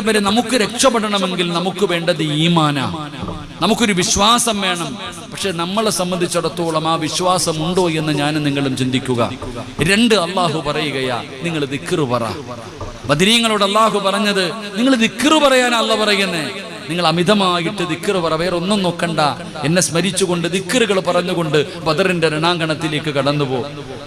വരെ നമുക്ക് രക്ഷപ്പെടണമെങ്കിൽ നമുക്ക് വേണ്ടത് ഈമാന. നമുക്കൊരു വിശ്വാസം വേണം. പക്ഷെ നമ്മളെ സംബന്ധിച്ചിടത്തോളം ആ വിശ്വാസം ഉണ്ടോ എന്ന് ഞാനും നിങ്ങളും ചിന്തിക്കുക. രണ്ട് അള്ളാഹു പറയുകയാ നിങ്ങൾ ദിക്കറ് പറ. ബദിരീങ്ങളോട് അള്ളാഹു പറഞ്ഞത് നിങ്ങൾ ദിക്കറ് പറയാൻ അല്ല പറയുന്നേ. നിങ്ങൾ അമിതമായിട്ട് ദിക്കറ് പറ വേറെ ഒന്നും നോക്കണ്ട. എന്നെ സ്മരിച്ചുകൊണ്ട് ദിക്കറുകൾ പറഞ്ഞുകൊണ്ട് ബദറിന്റെ രണാങ്കണത്തിലേക്ക് കടന്നുപോ.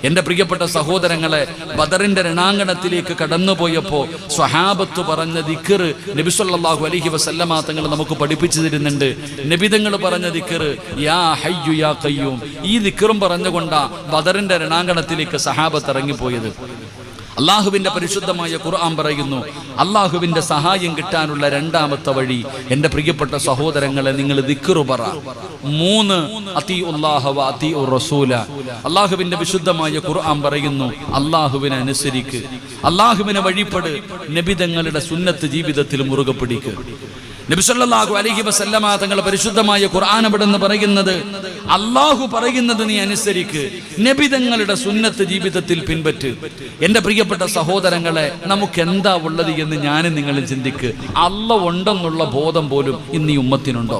എന്റെ പ്രിയപ്പെട്ട സഹോദരങ്ങളെ ബദറിന്റെ രണാങ്കണത്തിലേക്ക് കടന്നുപോയപ്പോ സ്വഹാബത്ത് പറഞ്ഞ ദിക്കറ് നബിസ്വല്ലാഹു അലഹി വസല്ലമ തങ്ങൾ നമുക്ക് പഠിപ്പിച്ചു തരുന്നുണ്ട്. നബിതങ്ങൾ പറഞ്ഞ ദിക്കറ് യാ ഹയ്യു യാ കയ്യൂം ഈ ദിക്കറും പറഞ്ഞുകൊണ്ടാ ബദറിന്റെ രണാങ്കണത്തിലേക്ക് സഹാബത്ത് ഇറങ്ങിപ്പോയത്. അള്ളാഹുവിന്റെ പരിശുദ്ധമായ ഖുർആൻ പറയുന്നു അള്ളാഹുവിന്റെ സഹായം കിട്ടാനുള്ള രണ്ടാമത്തെ വഴി എന്റെ പ്രിയപ്പെട്ട സഹോദരങ്ങളെ നിങ്ങൾ ദിക്കറു പറ. മൂന്ന് അതി ഉല്ലാഹവ അതി റസൂല. അള്ളാഹുവിന്റെ വിശുദ്ധമായ ഖുർആൻ പറയുന്നു അള്ളാഹുവിനെ അനുസരിക്ക്. അള്ളാഹുവിനെ വഴിപ്പെട് നബിതങ്ങളുടെ സുന്നത്ത് ജീവിതത്തിൽ മുറുകെ പിടിക്ക്. നബിസല്ലാഹു അലഹി വസല്ലമ തങ്ങൾ പരിശുദ്ധമായ ഖുർആൻ എന്ന് പറയുന്നത് അള്ളാഹു പറയുന്നത് നീ അനുസരിക്ക് നബിതങ്ങളുടെ സുന്നത്ത് ജീവിതത്തിൽ പിൻപറ്റ്. എന്റെ പ്രിയപ്പെട്ട സഹോദരങ്ങളെ നമുക്ക് എന്താ ഉള്ളത് എന്ന് ഞാനും നിങ്ങൾ ചിന്തിക്ക്. അല്ല ഉണ്ടെന്നുള്ള ബോധം പോലും ഇന്ന് ഈ ഉമ്മത്തിനുണ്ടോ?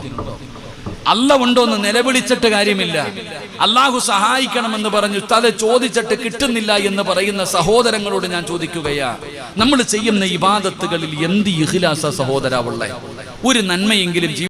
അല്ല ഉണ്ടോ എന്ന് നിലവിളിച്ചിട്ട് കാര്യമില്ല. അള്ളാഹു സഹായിക്കണമെന്ന് പറഞ്ഞു തല ചോദിച്ചിട്ട് കിട്ടുന്നില്ല എന്ന് പറയുന്ന സഹോദരങ്ങളോട് ഞാൻ ചോദിക്കുകയാ. നമ്മൾ ചെയ്യുന്ന ഇബാദത്തുകളിൽ എന്ത് ഇഹിലാസ സഹോദരാവുള്ള ഒരു നന്മയെങ്കിലും